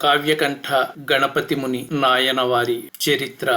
కావ్యకంఠ గణపతి ముని నాయన చరిత్ర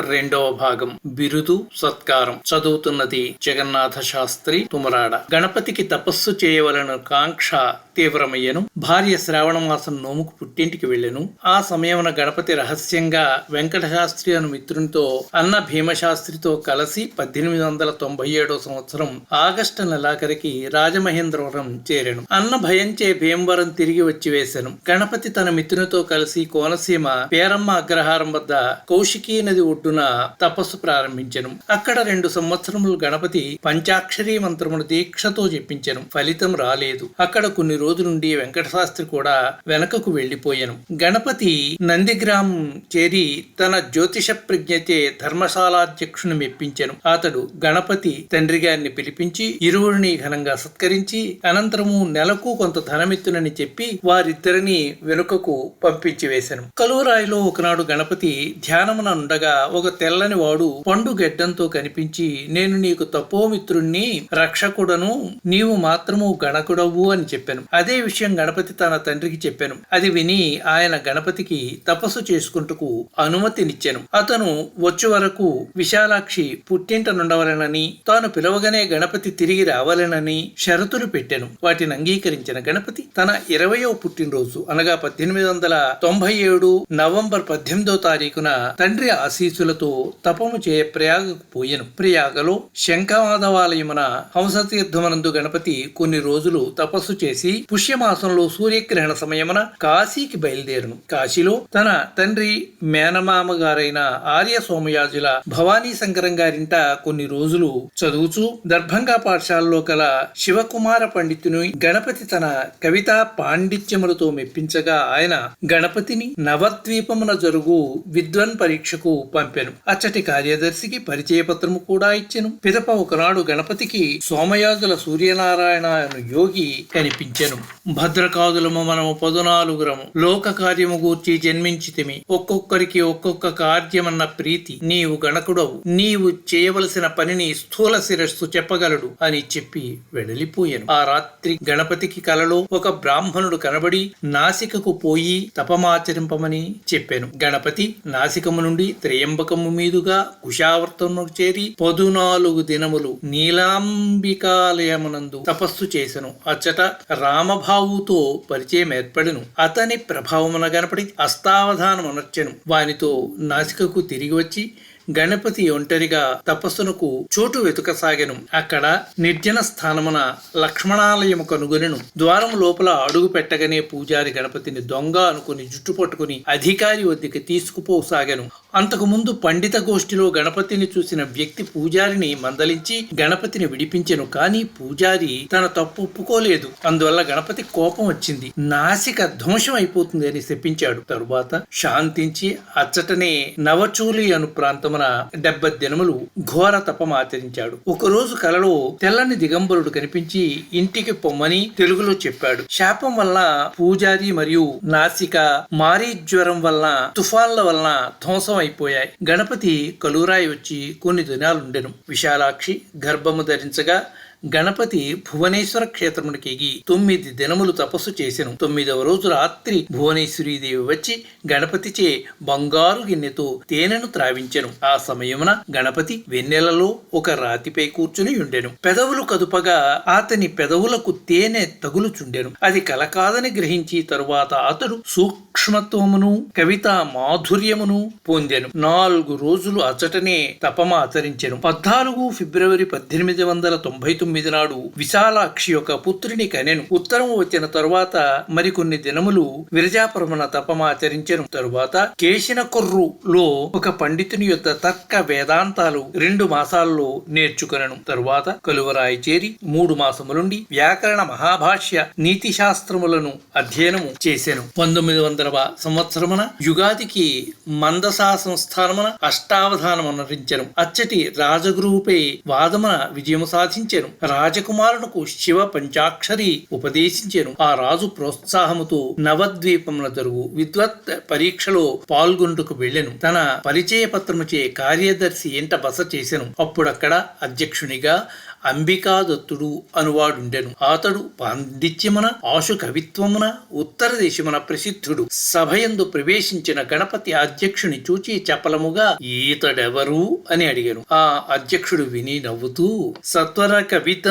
రెండవ భాగం బిరుదు సత్కారం. చదువుతున్నది జగన్నాథ శాస్త్రి తుమరాడ. గణపతికి తపస్సు చేయవలన కాంక్ష తీవ్రమయ్యను. భార్య శ్రావణ మాసం నోముకు పుట్టింటికి వెళ్ళెను. ఆ సమయమున గణపతి రహస్యంగా వెంకట శాస్త్రి అను మిత్రునితో అన్న భీమశాస్త్రితో కలిసి పద్దెనిమిది వందల తొంభై ఏడో సంవత్సరం ఆగస్టు నెలాఖరికి రాజమహేంద్రవరం చేరాను. అన్న భయంచే భీమవరం తిరిగి వచ్చి వేశాను గణపతి తన మిత్రునితో కలిసి కోనసీమ పేరమ్మ అగ్రహారం వద్ద కౌశికీ నది ఒడ్డు ఒడ్డున తపస్సు ప్రారంభించెను. అక్కడ రెండు సంవత్సరములు గణపతి పంచాక్షరీ మంత్రమును దీక్షతో చెప్పించెను ఫలితం రాలేదు. అక్కడ కొన్ని రోజులుండి వెంకటశాస్త్రి కూడా వెనకకు వెళ్ళిపోయాను గణపతి నందిగ్రామం చేరి తన జ్యోతిష ప్రజ్ఞతే ధర్మశాలాధ్యక్షుని మెప్పించెను. అతడు గణపతి తండ్రి గారిని పిలిపించి ఇరువురిని ఘనంగా సత్కరించి అనంతరము నెలకు కొంత ధనమిత్తునని చెప్పి వారిద్దరిని వెనుకకు పంపించి వేశాను కలువరాయిలో ఒకనాడు గణపతి ధ్యానమున ఉండగా ఒక తెల్లని వాడు పండు గెడ్డంతో కనిపించి నేను నీకు తపోమిత్రుణ్ణి రక్షకుడను నీవు మాత్రము గణకుడవు అని చెప్పాను. అదే విషయం గణపతి తన తండ్రికి చెప్పాను. అది విని ఆయన గణపతికి తపస్సు చేసుకుంటకు అనుమతినిచ్చాను. అతను వచ్చే వరకు విశాలాక్షి పుట్టింట నుండవలెనని తాను పిలవగానే గణపతి తిరిగి రావాలెనని షరతులు పెట్టాను. వాటిని అంగీకరించిన గణపతి తన ఇరవయో పుట్టినరోజు అనగా పద్దెనిమిది వందల తొంభై ఏడు నవంబర్ పద్దెనిమిదో తారీఖున తండ్రి ఆశీస్ శిష్యులతో తపము చే ప్రయాగకు పోయెను. ప్రయాగలో శంఖమాధవాలయమున హంసతీర్థమనందు గణపతి కొన్ని రోజులు తపస్సు చేసి పుష్యమాసంలో సూర్యగ్రహణ సమయమున కాశీకి బయలుదేరును. కాశీలో తన తండ్రి మేనమామ గారైన ఆర్య సోమయాజుల భవానీ శంకరం గారింట కొన్ని రోజులు చదువుచూ దర్భంగా పాఠశాలలో కల శివకుమార పండితుని గణపతి తన కవితా పాండిత్యములతో మెప్పించగా ఆయన గణపతిని నవద్వీపమున జరుగు విద్వన్ పరీక్షకు పంపెను అచ్చటి కార్యదర్శికి పరిచయ పత్రము కూడా ఇచ్చెను. పిదప ఒకనాడు గణపతికి సోమయాజుల సూర్యనారాయణ యోగి కనిపించెను. భద్రకాదులము మనము పదునాలుగురము లోక కార్యము గూర్చి జన్మించితిమి. ఒక్కొక్కరికి ఒక్కొక్క కార్యమన్న ప్రీతి నీవు గణకుడవు. నీవు చేయవలసిన పనిని స్థూల శిరస్సు చెప్పగలడు అని చెప్పి వెడలిపోయాను. ఆ రాత్రి గణపతికి కలలో ఒక బ్రాహ్మణుడు కనబడి నాసికకు పోయి తపమాచరింపమని చెప్పాను. గణపతి నాసికము నుండి త్రయంబకము మీదుగా కుశావర్తము చేరి పదునాలుగు దినములు నీలాంబికాలయమునందు తపస్సు చేసెను. అచ్చట రామభావుతో పరిచయం ఏర్పడెను. అతని ప్రభావమున గణపతి అస్తావధానమునర్చెను. వానితో నాసికకు తిరిగి వచ్చి గణపతి ఒంటరిగా తపస్సునకు చోటు వెతుకసాగెను. అక్కడ నిర్జన స్థానమున లక్ష్మణాలయము కనుగొనెను. ద్వారం లోపల అడుగు పెట్టగానే పూజారి గణపతిని దొంగ అనుకుని జుట్టు పట్టుకుని అధికారి వద్దకు తీసుకుపోసాగెను. అంతకుముందు పండిత గోష్ఠిలో గణపతిని చూసిన వ్యక్తి పూజారిని మందలించి గణపతిని విడిపించెను కానీ పూజారి తన తప్పు ఒప్పుకోలేదు. అందువల్ల గణపతి కోపం వచ్చింది. నాసిక ధ్వంసం అయిపోతుంది అని శపించాడు. తరువాత శాంతించి అచ్చటనే నవచూలి అను ప్రాంతమున డెబ్బై దినములు ఘోర తపం ఆచరించాడు. ఒకరోజు కలలో తెల్లని దిగంబరుడు కనిపించి ఇంటికి పొమ్మని తెలుగులో చెప్పాడు. శాపం వల్ల పూజారి మరియు నాసిక మారీ జ్వరం వల్ల తుఫాన్ల వలన ధ్వంసం అయిపోయాయి. గణపతి కలురాయి వచ్చి కొన్ని దినాలుండెను. విశాలాక్షి గర్భము ధరించగా గణపతి భువనేశ్వర క్షేత్రమునికి ఎగి తొమ్మిది దినములు తపస్సు చేసెను. తొమ్మిదవ రోజు రాత్రి భువనేశ్వరీదేవి వచ్చి గణపతిచే బంగారు గిన్నెతో తేనెను త్రావించెను. ఆ సమయమున గణపతి వెన్నెలలో ఒక రాతిపై కూర్చుని ఉండెను. పెదవులు కదుపగా అతని పెదవులకు తేనె తగులుచుండెను. అది కలకాదని గ్రహించి తరువాత అతడు సూక్ష్మత్వమును కవిత మాధుర్యమును పొందెను. నాలుగు రోజులు అచ్చటనే తపమాచరించెను పద్నాలుగు ఫిబ్రవరి పద్దెనిమిది వందల తొంభై తొమ్మిది తొమ్మిది నాడు విశాలాక్షి యొక్క పుత్రుని కనెను ఉత్తరం వచ్చిన తరువాత మరికొన్ని దినములు విరజాపరమణ తపమాచరించెను. తరువాత కేశిన కొర్రులో ఒక పండితుని యొక్క తర్క వేదాంతాలు రెండు మాసాల్లో నేర్చుకొనెను. తరువాత కలువరాయి చేరి మూడు మాసములుండి వ్యాకరణ మహాభాష్య నీతి శాస్త్రములను అధ్యయనము చేశాను పంతొమ్మిది వందల సంవత్సరమున యుగాదికి మందసా సంస్థానమున అష్టావధానమనరించెను. అచ్చటి రాజగురువుపై వాదమున విజయము సాధించెను. రాజకుమారునకు శివ పంచాక్షరి ఉపదేశించెను. ఆ రాజు ప్రోత్సాహముతో నవద్వీపముల జరుగు విద్వత్ పరీక్షలో పాల్గొంటుకు వెళ్ళెను. తన పరిచయ పత్రముచే కార్యదర్శి ఎంట బస చేసెను. అప్పుడక్కడ అధ్యక్షునిగా అంబికాదత్తుడు అనువాడుండెను. అతడు పాండిత్యమున ఆశు కవిత్వమున ఉత్తర దేశమున ప్రసిద్ధుడు. సభయందు ప్రవేశించిన గణపతి అధ్యక్షుని చూచి చపలముగా ఈతడెవరు? అని అడిగాను. ఆ అధ్యక్షుడు విని నవ్వుతూ సత్వర కవిత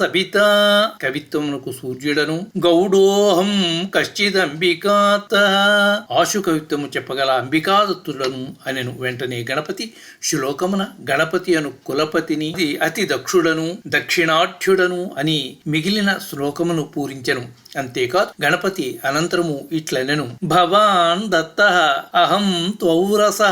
సబిత కవిత్వమునకు సూర్యుడను. గౌడోహం కశ్చిదంబికాత. ఆశు కవిత్వము చెప్పగల అంబికాదత్తులను అనెను. వెంటనే గణపతి శ్లోకమున గణపతి అను కులపతిని అతి దక్షుడను దక్షిణాఢ్యుడను అని మిగిలిన శ్లోకమును పూరించెను. అంతేకాదు గణపతి అనంతరము ఇట్లనెను. భవాన్ దత్త అహం త్వౌరస.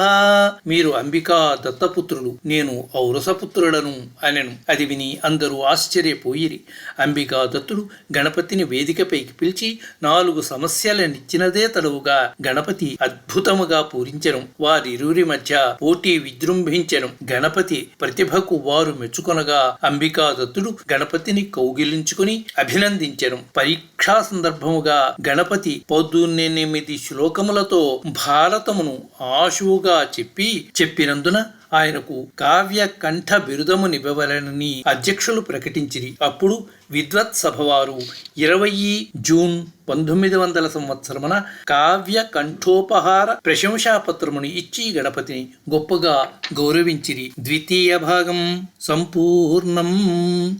మీరు అంబికా దత్తపుత్రులు నేను ఔరసపుత్రుడను అనెను. అది విని అందరూ ఆశ్చర్యపోయిరి. అంబికా దత్తుడు గణపతిని వేదికపైకి పిలిచి నాలుగు సమస్యలనిచ్చినదే తడవుగా గణపతి అద్భుతముగా పూరించెను. వారిరువురి మధ్య పోటీ విజృంభించెను. గణపతి ప్రతిభకు వారు మెచ్చుకొనగా అంబి అంబికాదత్తుడు గణపతిని కౌగిలించుకుని అభినందించను. పరీక్షా సందర్భముగా గణపతి పొద్దున్నెనిమిది శ్లోకములతో భారతమును ఆశువుగా చెప్పి చెప్పినందున ఆయనకు కావ్య కంఠ బిరుదమునివ్వవలనని అధ్యక్షులు ప్రకటించిరి. అప్పుడు విద్వత్ సభవారు ఇరవై జూన్ పంతొమ్మిది వందల సంవత్సరమున కావ్య కంఠోపహార ప్రశంసాపత్రముని ఇచ్చి గణపతిని గొప్పగా గౌరవించిరి. ద్వితీయ భాగం సంపూర్ణం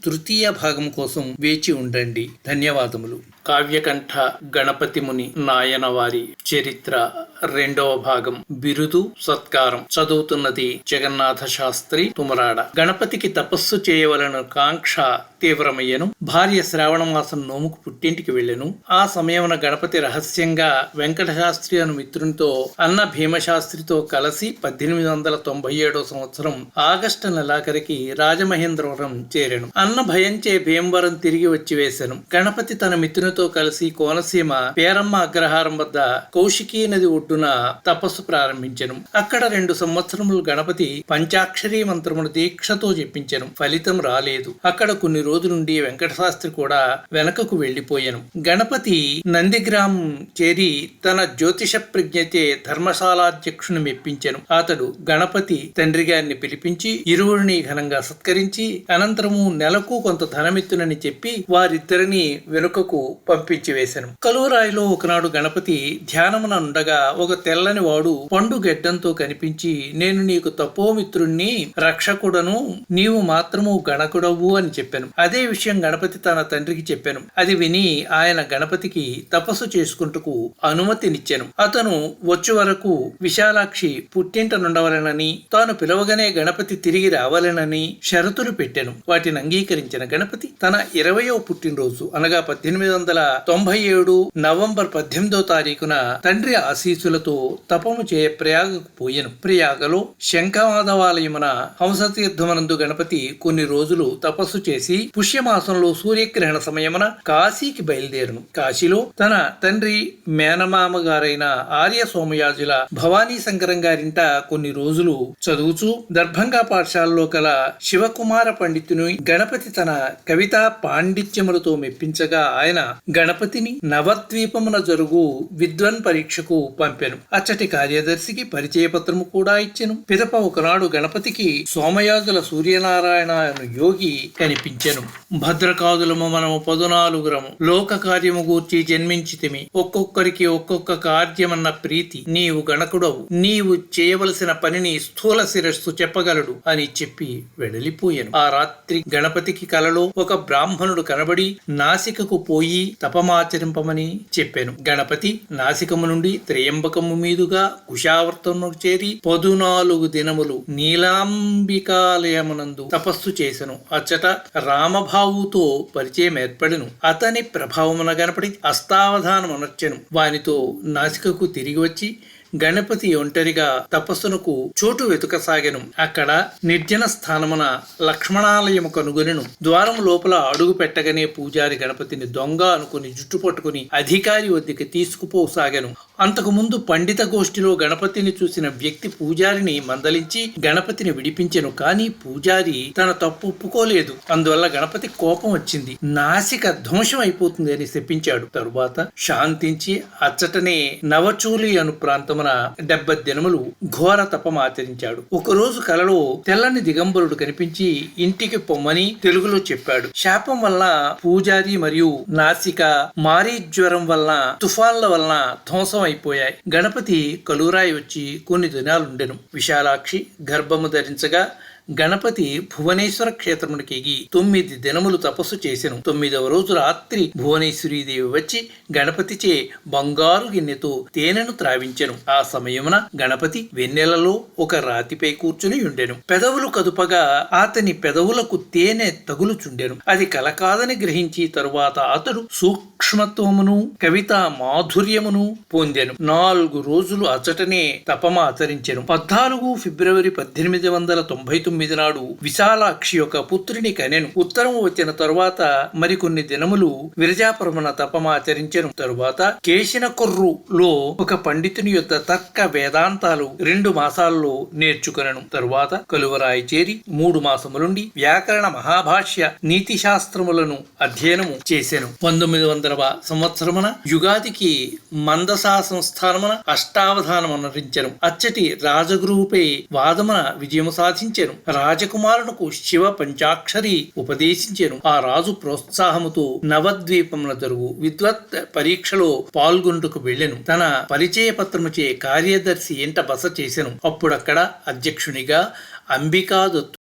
తృతీయ భాగం కోసం వేచి ఉండండి. ధన్యవాదములు. కావ్యకంఠ గణపతిముని నాయనవారి చరిత్ర రెండవ భాగం బిరుదు సత్కారం చదువుతున్నది జగన్నాథ శాస్త్రి తుమరాడ. గణపతికి తపస్సు చేయవలన కాంక్ష తీవ్రమయ్యను. భార్య శ్రావణమాసం నోముకు పుట్టింటికి వెళ్ళెను. ఆ సమయమున గణపతి రహస్యంగా వెంకటశాస్త్రి అను మిత్రునితో అన్న భీమశాస్త్రితో కలిసి పద్దెనిమిది వందల తొంభై ఏడో సంవత్సరం ఆగస్టు నెలాఖరికి రాజమహేంద్రవరం చేరెను. అన్న భయంచే భీమవరం తిరిగి వచ్చి వేశాను గణపతి తన మిత్రునితో కలిసి కోనసీమ పేరమ్మ అగ్రహారం వద్ద కౌశికీ నది ఒడ్డున తపస్సు ప్రారంభించను. అక్కడ రెండు సంవత్సరములు గణపతి పంచాక్షరీ మంత్రమును దీక్షతో చెప్పించను ఫలితం రాలేదు. అక్కడ కొన్ని రోజులు రోజులుండి వెంకటశాస్త్రి కూడా వెనకకు వెళ్ళిపోయాను గణపతి నందిగ్రామం చేరి తన జ్యోతిష ప్రజ్ఞతే ధర్మశాలాధ్యక్షుని మెప్పించెను. అతడు గణపతి తండ్రి గారిని పిలిపించి ఇరువురిని ఘనంగా సత్కరించి అనంతరము నెలకు కొంత ధనమిత్తునని చెప్పి వారిద్దరిని వెనుకకు పంపించి వేశాను కలువరాయిలో ఒకనాడు గణపతి ధ్యానమున ఉండగా ఒక తెల్లని వాడు పండు గెడ్డంతో కనిపించి నేను నీకు తపోమిత్రుణ్ణి రక్షకుడను నీవు మాత్రము గణకుడవు అని చెప్పాను. అదే విషయం గణపతి తన తండ్రికి చెప్పాను. అది విని ఆయన గణపతికి తపస్సు చేసుకుంటకు అనుమతినిచ్చాను. అతను వచ్చే వరకు విశాలాక్షి పుట్టింట నుండవలెనని తాను పిలవగానే గణపతి తిరిగి రావాలనని షరతులు పెట్టాను. వాటిని అంగీకరించిన గణపతి తన ఇరవయో పుట్టినరోజు అనగా పద్దెనిమిది వందల తొంభై ఏడు నవంబర్ పద్దెనిమిదో తారీఖున తండ్రి ఆశీస్సులతో తపము చే ప్రయాగకు పోయెను. ప్రయాగలో శంఖమాధవాలయమున హంసతీర్థమనందు గణపతి కొన్ని రోజులు తపస్సు చేసి పుష్యమాసంలో సూర్యగ్రహణ సమయమున కాశీకి బయలుదేరును. కాశీలో తన తండ్రి మేనమామ గారైన ఆర్య సోమయాజుల భవానీ శంకరం గారింట కొన్ని రోజులు చదువుచూ దర్భంగా పాఠశాలలో కల శివకుమార పండితుని గణపతి తన కవితా పాండిత్యములతో మెప్పించగా ఆయన గణపతిని నవద్వీపమున జరుగు విద్వన్ పరీక్షకు పంపెను. అచ్చటి కార్యదర్శికి పరిచయ పత్రము కూడా ఇచ్చెను. పిదప ఒకనాడు గణపతికి సోమయాజుల సూర్యనారాయణ యోగి కనిపించారు కనిపించెను భద్రకాదులము మనము పదునాలుగురము. లోక కార్యము గూర్చి జన్మించితిమి. ఒక్కొక్కరికి ఒక్కొక్క కార్యమన్న ప్రీతి నీవు గణకుడవు. నీవు చేయవలసిన పనిని స్థూల శిరస్సు చెప్పగలడు అని చెప్పి వెడలిపోయాను. ఆ రాత్రి గణపతికి కలలో ఒక బ్రాహ్మణుడు కనబడి నాసికకు పోయి తపమాచరింపమని చెప్పాను. గణపతి నాసికము నుండి త్రయంబకము మీదుగా కుశావర్తము చేరి పదునాలుగు దినములు నీలాంబికాలయమునందు తపస్సు చేసెను. అచ్చట రా రామభావుతో పరిచయం ఏర్పడెను. అతని ప్రభావమున కనపడి అస్తావధానమునర్చెను. వానితో నాసికకు తిరిగి వచ్చి గణపతి ఒంటరిగా తపస్సునకు చోటు వెతుకసాగెను. అక్కడ నిర్జన స్థానమున లక్ష్మణాలయము కనుగొనెను. ద్వారం లోపల అడుగు పెట్టగానే పూజారి గణపతిని దొంగ అనుకుని జుట్టు పట్టుకుని అధికారి వద్దకి తీసుకుపోసాగెను. అంతకు ముందు పండిత గోష్ఠిలో గణపతిని చూసిన వ్యక్తి పూజారిని మందలించి గణపతిని విడిపించెను. కానీ పూజారి తన తప్పు ఒప్పుకోలేదు. అందువల్ల గణపతి కోపం వచ్చింది. నాసిక ధ్వంసం అయిపోతుంది అని శపించాడు. తరువాత శాంతించి అచ్చటనే నవచూలి అను ప్రాంతమున సంవత్సరమున డెబ్బై దినములు ఘోర తపమాచరించాడు ఒకరోజు కలలో తెల్లని దిగంబరుడు కనిపించి ఇంటికి పొమ్మని తెలుగులో చెప్పాడు. శాపం వల్ల పూజారి మరియు నాసిక మారీ జ్వరం వల్ల తుఫాన్ల వలన ధ్వంసం అయిపోయాయి. గణపతి కలురాయి వచ్చి కొన్ని దినాలుండెను. విశాలాక్షి గర్భము ధరించగా గణపతి భువనేశ్వర క్షేత్రమునికి ఎగి తొమ్మిది దినములు తపస్సు చేసెను. తొమ్మిదవ రోజు రాత్రి భువనేశ్వరీదేవి వచ్చి గణపతిచే బంగారు గిన్నెతో తేనెను త్రావించెను. ఆ సమయమున గణపతి వెన్నెలలో ఒక రాతిపై కూర్చుని ఉండెను. పెదవులు కదుపగా అతని పెదవులకు తేనె తగులుచుండెను. అది కలకాదని గ్రహించి తరువాత అతడు సూక్ష్మత్వమును కవిత మాధుర్యమును పొందెను. నాలుగు రోజులు అచటనే తపమాచరించెను పద్నాలుగు ఫిబ్రవరి పద్దెనిమిది వందల తొంభై తొమ్మిది నాడు విశాలాక్షి యొక్క పుత్రుని కనెను. ఉత్తరం వచ్చిన తరువాత మరికొన్ని దినములు విరజాపురమున తపమాచరించెను. తరువాత కేశిన కొర్రులో ఒక పండితుని యొక్క తర్క వేదాంతాలు రెండు మాసాల్లో నేర్చుకొనెను. తరువాత కలువరాయి చేరి మూడు మాసములుండి వ్యాకరణ మహాభాష్య నీతి శాస్త్రములను అధ్యయనము చేశాను పంతొమ్మిది వందల సంవత్సరమున యుగాదికి మందసా సంస్థానమున అష్టావధానమనరించెను. అచ్చటి రాజగురువుపై వాదమున విజయము సాధించెను. రాజకుమారునకు శివ పంచాక్షరి ఉపదేశించెను. ఆ రాజు ప్రోత్సాహముతో నవద్వీపమున జరుగు విద్వత్ పరీక్షలో పాల్గొంటుకు వెళ్ళెను. తన పరిచయ పత్రముచే కార్యదర్శి ఎంట బస చేసెను. అప్పుడక్కడ అధ్యక్షునిగా అంబికాదత్తు